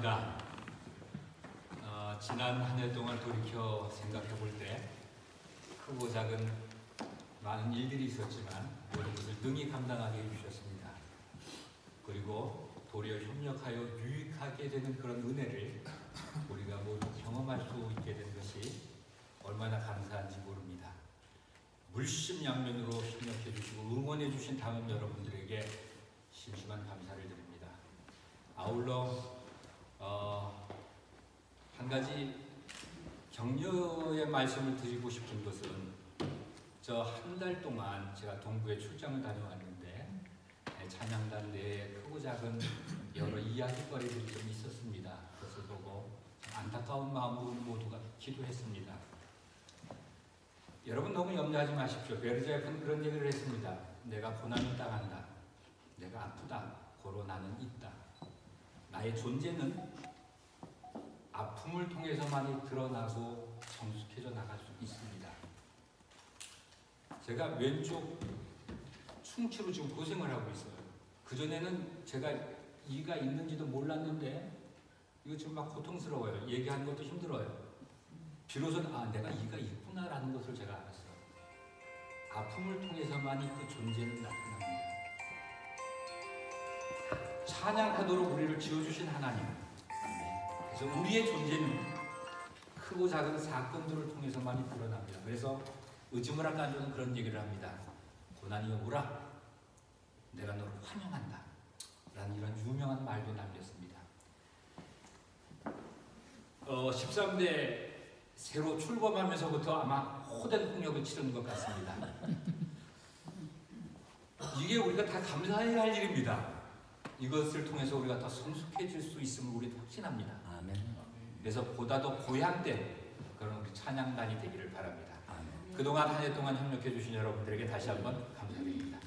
감사합니다. 어, 지난 한 해 동안 돌이켜 생각해 볼 때 크고 작은 많은 일들이 있었지만 모든 것을 능히 감당하게 해주셨습니다. 그리고 도리어 협력하여 유익하게 되는 그런 은혜를 우리가 모두 경험할 수 있게 된 것이 얼마나 감사한지 모릅니다. 물심양면으로 협력해 주시고 응원해 주신 당원 여러분들에게 심심한 감사를 드립니다. 아울러 가지 격려의 말씀을 드리고 싶은 것은 저 한 달 동안 제가 동부에 출장을 다녀왔는데 네, 찬양단 내에 크고 작은 여러 이야기거리들이 좀 있었습니다. 그것을 보고 참 안타까운 마음으로 모두가 기도했습니다. 여러분 너무 염려하지 마십시오. 베르자에프는 그런 얘기를 했습니다. 내가 고난을 당한다. 내가 아프다. 고로 나는 있다. 나의 존재는 아픔을 통해서만이 드러나고 성숙해져 나갈 수 있습니다. 제가 왼쪽 충치로 지금 고생을 하고 있어요. 그전에는 제가 이가 있는지도 몰랐는데 이거 지금 막 고통스러워요. 얘기하는 것도 힘들어요. 비로소 아 내가 이가 있구나라는 것을 제가 알았어요. 아픔을 통해서만이 그 존재는 나타납니다. 찬양하도록 우리를 지어주신 하나님. 우리의 존재는 크고 작은 사건들을 통해서만이 드러납니다. 그래서 의지문학 간조는 그런 얘기를 합니다. 고난이 오라. 내가 너를 환영한다. 라는 이런 유명한 말도 남겼습니다. 어, 13대 새로 출범하면서부터 아마 호된 폭력을 치르는 것 같습니다. 이게 우리가 다 감사해야 할 일입니다. 이것을 통해서 우리가 더 성숙해질 수 있음을 우리 확신합니다. 아멘. 그래서 보다 더 고향된 그런 우리 찬양단이 되기를 바랍니다. 아멘. 그동안 한 해 동안 협력해 주신 여러분들에게 다시 한번 감사드립니다.